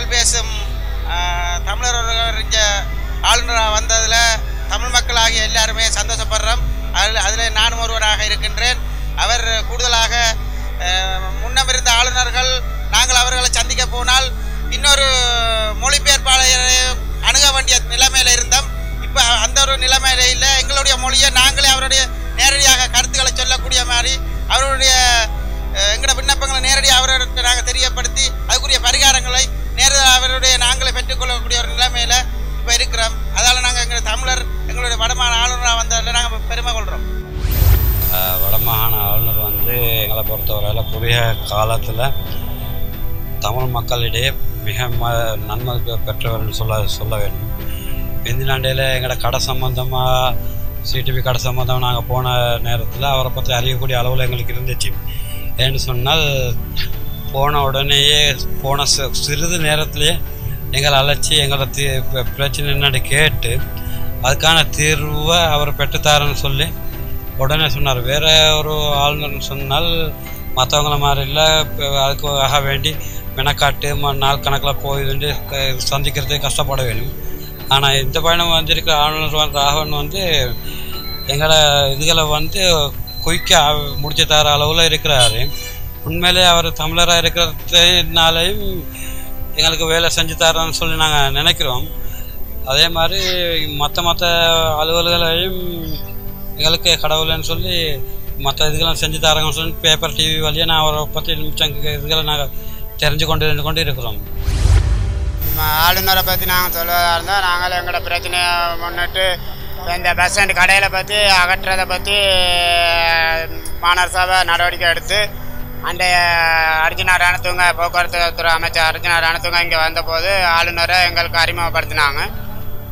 தமிழ் பேசும் தமிழர் இங்கே ஆளுநராக வந்ததில் தமிழ் மக்கள் ஆகிய எல்லாருமே சந்தோஷப்படுறோம். அதில் அதில் நானும் ஒருவராக இருக்கின்றேன். அவர் கூடுதலாக முன்னமிருந்த முன்னம் இருந்த ஆளுநர்கள் நாங்கள் அவர்களை சந்திக்க போனால் இன்னொரு மொழிபெயர்ப்பாளரை அணுக வேண்டிய நிலைமையில் இருந்தோம். இப்போ அந்த ஒரு நிலைமையில இல்லை. எங்களுடைய மொழியை நாங்களே அவருடைய நேரடியாக கருத்துக்களை சொல்லக்கூடிய மாதிரி அவருடைய எங்களோட விண்ணப்பங்களை நேரடியாக அவருக்கு நாங்கள் தெரியப்படுத்தி அதுக்குரிய பரிகாரங்களை தமிழர் எங்களுடைய வடமான ஆளுநராக வந்ததில் நாங்கள் பெருமை கொள்கிறோம் வடமாகாண ஆளுநர் வந்து எங்களை பொறுத்தவரையில் புதிய காலத்தில் தமிழ் மக்களிடையே மிக ம நன்மதிப்பு பெற்றவர்னு சொல்ல சொல்ல வேண்டும். இந்தினாண்டையில் எங்களோட கடை சம்மந்தமாக சிடிவி கடை சம்மந்தம் நாங்கள் போன நேரத்தில் அவரை பற்றி அறியக்கூடிய அளவில் எங்களுக்கு இருந்துச்சு. ஏன்னு சொன்னால் போன உடனேயே போன சிறிது நேரத்திலேயே எங்களை அழைச்சி எங்களை தீ பிரச்சனை என்னன்னு கேட்டு அதுக்கான தீர்வை அவர் பெற்றுத்தாருன்னு சொல்லி உடனே சொன்னார். வேற ஒரு ஆளுநர்னு சொன்னால் மற்றவங்கள மாதிரி இல்லை இப்போ அதுக்காக வேண்டி மெனக்காட்டு ம- நாள் கணக்கில் போய் வந்து சந்திக்கிறதுக்கு கஷ்டப்பட வேணும் ஆனால் இந்த பயணம் வந்திருக்கிற ஆளுநர் ராகவன் வந்து எங்களை இதுகளை வந்து குயிக்காக முடிச்சு தர அளவில் இருக்கிறாரு. உண்மையிலே அவர் தமிழராக இருக்கிறதுனாலையும் எங்களுக்கு வேலை செஞ்சு தரேன்னு சொல்லி நாங்கள் நினைக்கிறோம். அதே மாதிரி மற்ற மற்ற அலுவல்களையும் எங்களுக்கு கடவுள்னு சொல்லி மற்ற இதுகளும் செஞ்சு தராங்கன்னு சொல்லி பேப்பர் டிவி வழியாக நான் அவரை பற்றி நிமிஷம் இதுகளை நாங்கள் தெரிஞ்சு கொண்டு இருந்து கொண்டு இருக்கிறோம். ஆளுநரை பற்றி நாங்கள் சொல்வதாக இருந்தால் நாங்கள் எங்களோட பிரச்சனையை முன்னிட்டு இந்த பஸ் ஸ்டாண்ட் கடையில் பற்றி அகற்றுறதை பற்றி மாநகர சபை நடவடிக்கை எடுத்து அந்த அர்ஜுனா ரணத்துவங்க போக்குவரத்து துறை அமைச்சர் அர்ஜுனா ரணத்துவங்க இங்கே வந்தபோது ஆளுநரை எங்களுக்கு அறிமுகப்படுத்தினாங்க.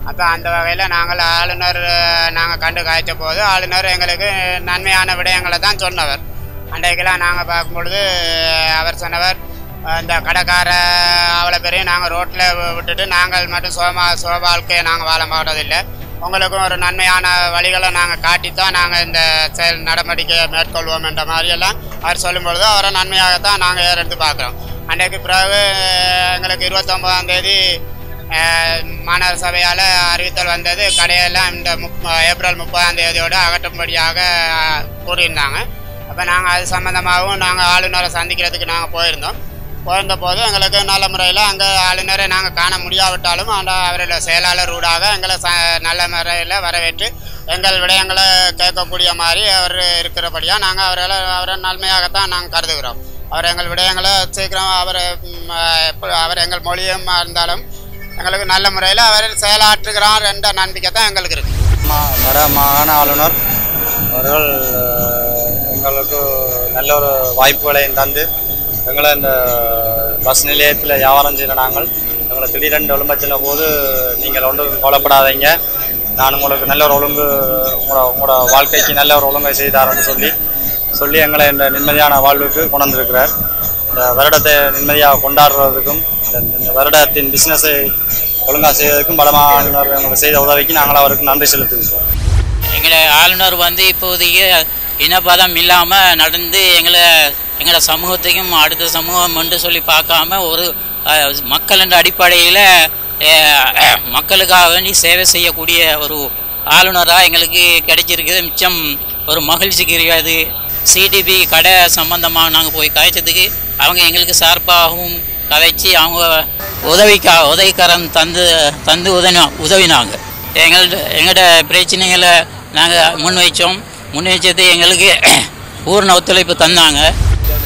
அப்போ அந்த வகையில் நாங்கள் ஆளுநர் நாங்கள் கண்டு காய்ச்ச போது ஆளுநர் எங்களுக்கு நன்மையான விடயங்களை தான் சொன்னவர். அன்றைக்கெல்லாம் நாங்கள் பார்க்கும்பொழுது அவர் சொன்னவர் இந்த கடைக்கார அவ்வளோ பெரிய நாங்கள் ரோட்டில் விட்டுட்டு நாங்கள் மட்டும் சோமா சோ வாழ்க்கையை நாங்கள் வாழ மாட்டதில்லை. உங்களுக்கும் ஒரு நன்மையான வழிகளை நாங்கள் காட்டித்தான் நாங்கள் இந்த செயல் நடவடிக்கையை மேற்கொள்வோம் என்ற மாதிரியெல்லாம் அவர் சொல்லும் பொழுது அவரை நன்மையாகத்தான் நாங்கள் ஏறெடுத்து பார்க்குறோம். அன்றைக்கு பிறகு எங்களுக்கு இருபத்தொம்பதாம் தேதி மாநகர சபையால் அறிவித்தல் வந்தது. கடையெல்லாம் இந்த முப் ஏப்ரல் முப்பதாம் தேதியோடு அகற்றும்படியாக கூறியிருந்தாங்க. அப்போ நாங்கள் அது சம்மந்தமாகவும் நாங்கள் ஆளுநரை சந்திக்கிறதுக்கு நாங்கள் போயிருந்தோம். போயிருந்த போது எங்களுக்கு நல்ல முறையில் அங்கே ஆளுநரை நாங்கள் காண முடியாவிட்டாலும் அந்த அவரோட செயலாளர் ஊடாக எங்களை ச நல்ல முறையில் வரவேற்று எங்கள் விடயங்களை கேட்கக்கூடிய மாதிரி அவர் இருக்கிறபடியாக நாங்கள் அவரை அவரை நன்மையாகத்தான் நாங்கள் கருதுகிறோம். அவர் எங்கள் விடயங்களை சீக்கிரம் அவர் அவர் எங்கள் மொழியும் இருந்தாலும் எங்களுக்கு நல்ல முறையில் அவர் செயலாற்றுகிறார் என்ற நம்பிக்கை தான் எங்களுக்கு இருக்குது மா- வட மாகாண ஆளுநர் அவர்கள் எங்களுக்கு நல்ல ஒரு வாய்ப்புகளையும் தந்து எங்களை இந்த பஸ் நிலையத்தில் வியாபாரம் செய்கிற நாங்கள் எங்களை திடீரென்று ஒழும்பச்சின போது நீங்கள் ஒன்றும் கவலைப்படாதீங்க. நான் உங்களுக்கு நல்ல ஒரு ஒழுங்கு உங்களோட உங்களோட வாழ்க்கைக்கு நல்ல ஒரு ஒழுங்கை செய்தாரன்னு சொல்லி சொல்லி எங்களை இந்த நிம்மதியான வாழ்வுக்கு கொண்டு வந்திருக்கிறார். இந்த வருடத்தை நிம்மதியாக கொண்டாடுறதுக்கும் இந்த வருடத்தின் பிஸ்னஸை ஒழுங்காக செய்வதற்கும் வடமாநிலர் ஆளுநர் செய்த உதவிக்கு நாங்கள் அவருக்கு நன்றி செலுத்துகிறோம். எங்களை ஆளுநர் வந்து இப்போதைக்கு இனப்பதம் இல்லாமல் நடந்து எங்களை எங்களை சமூகத்தையும் அடுத்த சமூகம் என்று சொல்லி பார்க்காம ஒரு மக்கள் என்ற அடிப்படையில் மக்களுக்காக வேண்டி சேவை செய்யக்கூடிய ஒரு ஆளுநராக எங்களுக்கு கிடைச்சிருக்குது. மிச்சம் ஒரு மகிழ்ச்சிக்குரியது. சிடிபி கடை சம்பந்தமாக நாங்கள் போய் காய்ச்சதுக்கு அவங்க எங்களுக்கு சார்பாகவும் கதைச்சி அவங்க உதவிக்கா உதவிக்காரன் தந்து தந்து உதவி உதவினாங்க. எங்கள்கிட்ட எங்கள்கிட்ட பிரச்சனைகளை நாங்கள் முன் வைச்சோம் முன் வச்சது எங்களுக்கு பூர்ண ஒத்துழைப்பு தந்தாங்க.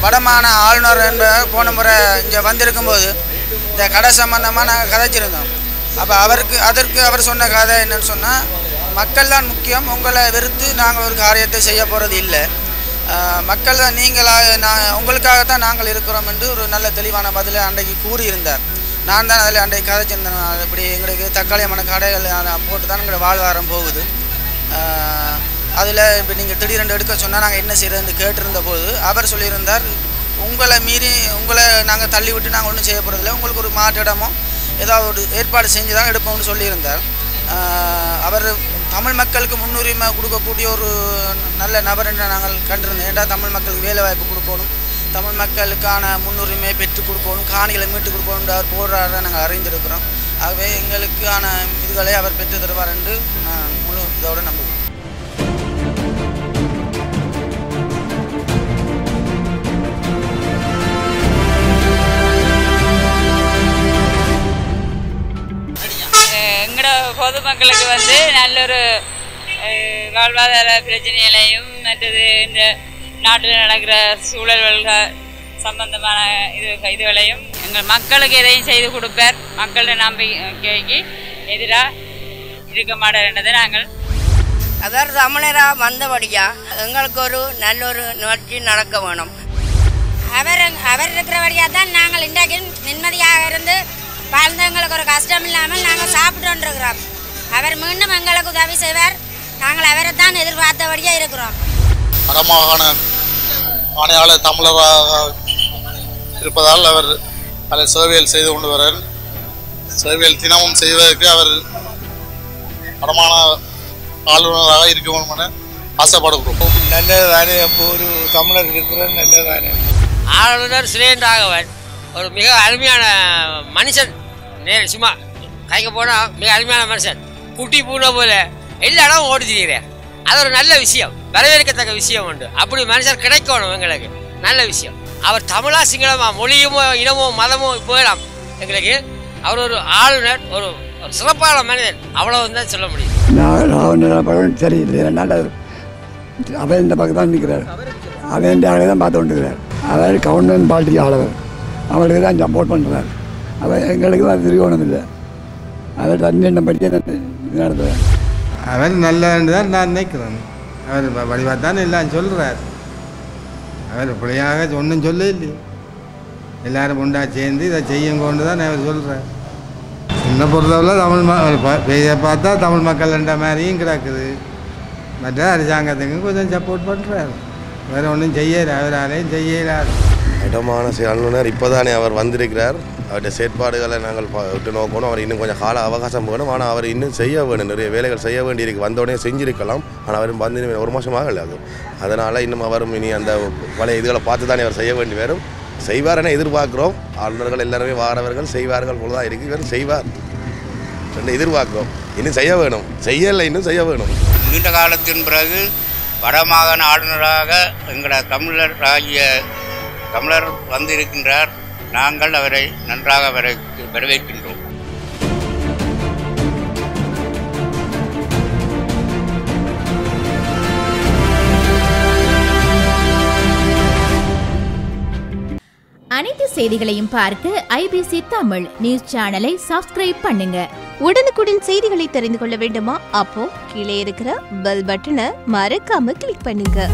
படமான ஆளுநர் என்ற போன முறை இங்கே வந்திருக்கும்போது இந்த கடை சம்பந்தமாக நாங்கள் கதைச்சிருந்தோம். அப்போ அவருக்கு அதற்கு அவர் சொன்ன கதை என்னன்னு சொன்னால் மக்கள் தான் முக்கியம் உங்களை வெறுத்து நாங்கள் ஒரு காரியத்தை செய்ய போகிறது இல்லை. மக்கள் தான் நீங்களாக நான் உங்களுக்காகத்தான் நாங்கள் இருக்கிறோம் என்று ஒரு நல்ல தெளிவான பதிலை அன்றைக்கு கூறியிருந்தார். நான் தான் அதில் அன்றைக்கு கதைச்சிருந்தேன் இப்படி எங்களுக்கு தக்காளியமான கடைகள் போட்டு தான் எங்களோட வாழ்வாரம் போகுது. அதில் இப்போ நீங்கள் திடீரென்று எடுக்க சொன்னால் நாங்கள் என்ன செய்கிறதுன்னு கேட்டிருந்த போது அவர் சொல்லியிருந்தார் உங்களை மீறி உங்களை நாங்கள் தள்ளி விட்டு நாங்கள் ஒன்றும் செய்ய போகிறதில்ல உங்களுக்கு ஒரு மாற்றிடமோ ஏதாவது ஒரு ஏற்பாடு செஞ்சு தான் எடுப்போம்னு சொல்லியிருந்தார். அவர் தமிழ் மக்களுக்கு முன்னுரிமை கொடுக்கக்கூடிய ஒரு நல்ல நபர் என்று நாங்கள் கண்டிருந்தோம். ஏன்டா தமிழ் மக்களுக்கு வேலை வாய்ப்பு கொடுக்கணும்? தமிழ் மக்களுக்கான முன்னுரிமையை பெற்றுக் கொடுக்கணும் காணிகளை மீட்டு கொடுக்கணும் அவர் போடுறாரு நாங்கள் அறிந்திருக்கிறோம். ஆகவே எங்களுக்கான இதுகளை அவர் பெற்று தருவார் என்று நான் முழு இதோடு நம்புகிறோம் எங்களோட பொதுமக்களுக்கு வந்து நல்ல ஒரு வாழ்வாதார பிரச்சனைகளையும் மற்றது இந்த நாட்டில் நடக்கிற சூழல்கள் சம்பந்தமான இது இதுகளையும் எங்கள் மக்களுக்கு எதையும் செய்து கொடுப்பார். மக்களோட நம்பிக்கைக்கு எதிராக இருக்க மாட்டார்ன்றதை நாங்கள் அவர் தமிழராக வந்தபடியா எங்களுக்கு ஒரு நல்ல ஒரு நிகழ்ச்சி நடக்க வேணும். அவர் அவர் இருக்கிறபடியாக தான் நாங்கள் இன்றைக்கு நிம்மதியாக இருந்து வாழ்ந்து எங்களுக்கு ஒரு கஷ்டம் இல்லாமல் நாங்கள் சாப்பிட்டு இருக்கிறோம் அவர் மீண்டும் எங்களுக்கு உதவி செய்வார். நாங்கள் அவரை தான் எதிர்பார்த்தபடியாக இருக்கிறோம். வடமாகாண ஆணையாளர் தமிழராக இருப்பதால் அவர் அதை சேவையில் செய்து கொண்டு வரார் சேவையில் தினமும் செய்வதற்கு அவர் வடமாகாண ஆளுநராக இருக்க வேண்டும் என ஆசைப்படுகிறோம். நல்லது தானே அப்போ ஒரு தமிழர் இருக்கிற நல்லது தானே. ஆளுநர் சுரேன் ராகவன் ஒரு மிக அருமையான மனுஷன். நே சும்மா. கைக்கு போனால் மிக அருமையான மனுஷன். குட்டி பூனை போல. எல்லா இடமும் ஓடி திரிகிறேன் அது ஒரு நல்ல விஷயம். வரவேற்கத்தக்க விஷயம் உண்டு. அப்படி மனுஷன் கிடைக்கணும் எங்களுக்கு. நல்ல விஷயம். அவர் தமிழா சிங்களமா மொழியுமோ இனமோ மதமோ போயிடலாம் எங்களுக்கு அவர் ஒரு ஆளுநர் ஒரு ஒரு சிறப்பான மனிதன். அவ்வளவு தான் சொல்ல முடியும். நான் ராவணன் பக்கம் சரியில்லை இந்த பக்கம் தான் நிற்கிறார் அவர் இந்த ஆளை தான் பார்த்து கொண்டிருக்கிறார். அவர் கவர்மெண்ட் பார்ட்டி ஆளவர். அவருக்கு தான் சப்போர்ட் பண்ணுறார் அவர் எங்களுக்கு தான் திருகோணம் இல்லை அவர் தண்ணி என்ன படிக்க நடத்துகிறார் அவர் நல்லன்னு தான் நான் நினைக்கிறேன். அவர் தான் எல்லாம் சொல்கிறார் அவர் பிள்ளையாக ஒன்றும் சொல்ல இல்லையே எல்லாரும் உண்டா சேர்ந்து இதை செய்யுங்கொண்டு தான் அவர் சொல்கிறார் சின்ன பொறுத்தவரை தமிழ் ம பெரிய பார்த்தா தமிழ் மக்கள்ன்ற மாதிரியும் கிடக்குது. மற்ற அரசாங்கத்துக்கு கொஞ்சம் சப்போர்ட் பண்ணுறாரு வேறு ஒன்றும் செய்யல. அவராலையும் செய்யலார் இடமான ஆளுநர் இப்போதானே அவர் வந்திருக்கிறார். அவருடைய செயற்பாடுகளை நாங்கள் பா- விட்டு நோக்கணும். அவர் இன்னும் கொஞ்சம் கால அவகாசம் வேணும். ஆனால் அவர் இன்னும் செய்ய வேணும். நிறைய வேலைகள் செய்ய வேண்டியிருக்கு. வந்தோடனே செஞ்சிருக்கலாம். ஆனால் அவரும் வந்து ஒரு மாதம் ஆகலை அது. அதனால் இன்னும் அவரும் இனி அந்த பழைய இதுகளை பார்த்து தானே அவர் செய்ய வேண்டி வரும். செய்வார் என எதிர்பார்க்குறோம். ஆளுநர்கள் எல்லாருமே வாரவர்கள் செய்வார்கள் போல தான் இருக்குது இவர் செய்வார். ரெண்டு எதிர்பார்க்குறோம். இன்னும் செய்ய வேணும். செய்யலை இன்னும் செய்ய வேணும். நீண்ட காலத்தின் பிறகு வடமாகாண ஆளுநராக எங்களோட தமிழர் ஆகிய தமிழர் வந்திருக்கின்றார். நாங்கள் அவரை நன்றாக வர- வரவேற்கின்றோம். அனைத்து செய்திகளையும் பார்க்க ஐபிசி தமிழ் நியூஸ் சேனலை சப்ஸ்கிரைப் பண்ணுங்க. உடனுக்குடன் செய்திகளை தெரிந்து கொள்ள வேண்டுமா? அப்போ கீழே இருக்கிற பெல் பட்டனை மறக்காம கிளிக் பண்ணுங்க.